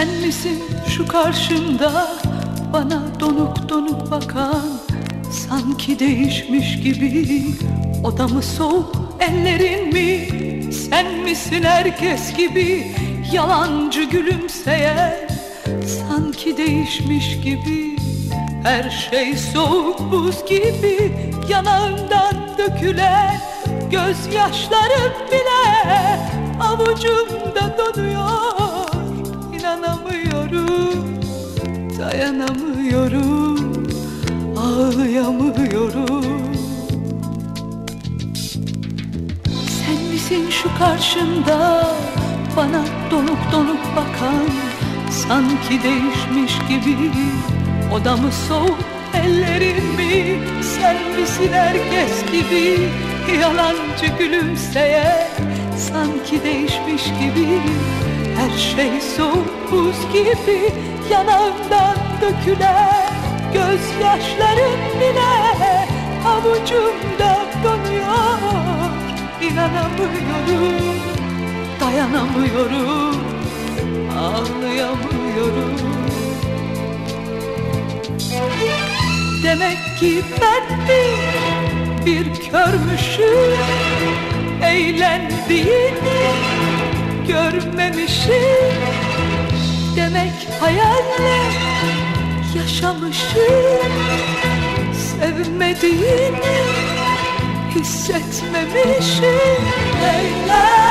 Sen misin şu karşımda bana donuk donuk bakan Sanki değişmiş gibi. Odamı soğuk ellerin mi? Sen misin herkes gibi? Yalancı gülümseyen Sanki değişmiş gibi. Her şey soğuk buz gibi Yanağımdan dökülen gözyaşlarım bile Avucumda donuyor Dayanamıyorum ağlayamıyorum. Sen misin şu karşımda bana donuk donuk bakan Sanki değişmiş gibi odamı soğuk ellerin mi? Sen misin herkes gibi yalancı gülümseye Sanki değişmiş gibi her şey soğuk buz gibi Yanağımdan dökülen gözyaşlarım bile Avucumda donuyor İnanamıyorum, dayanamıyorum Ağlayamıyorum. Demek ki ben bir, bir körmüşüm. Eğlendiğini görmemişim. Demek hayalle yaşamışım. Sevmediğini hissetmemişim. Leyla,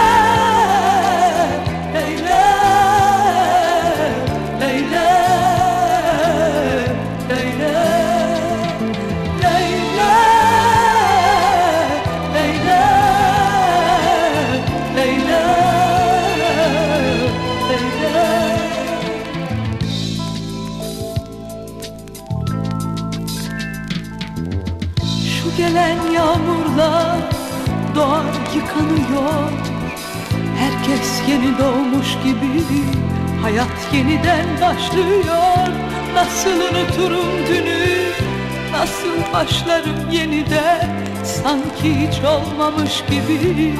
gelen yağmurla doğar yıkanıyor. Herkes yeni doğmuş gibi Hayat yeniden başlıyor. Nasıl unuturum dünü Nasıl başlarım yeniden? Sanki hiç olmamış gibi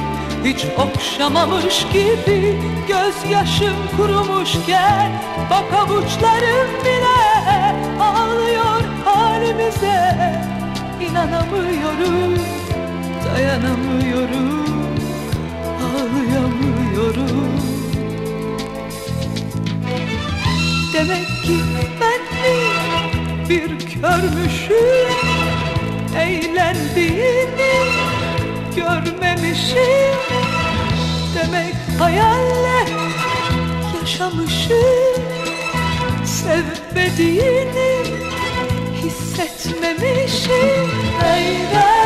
Hiç okşamamış gibi Gözyaşım kurumuşken Bak avuçlarım bile Ağlıyor halimize İnanamıyorum Dayanamıyorum Ağlayamıyorum Demek ki ben mi bir körmüşüm Eğlendiğini görmemişim. Demek hayalle yaşamışım Sevmediğini hissetmemişim. Leyla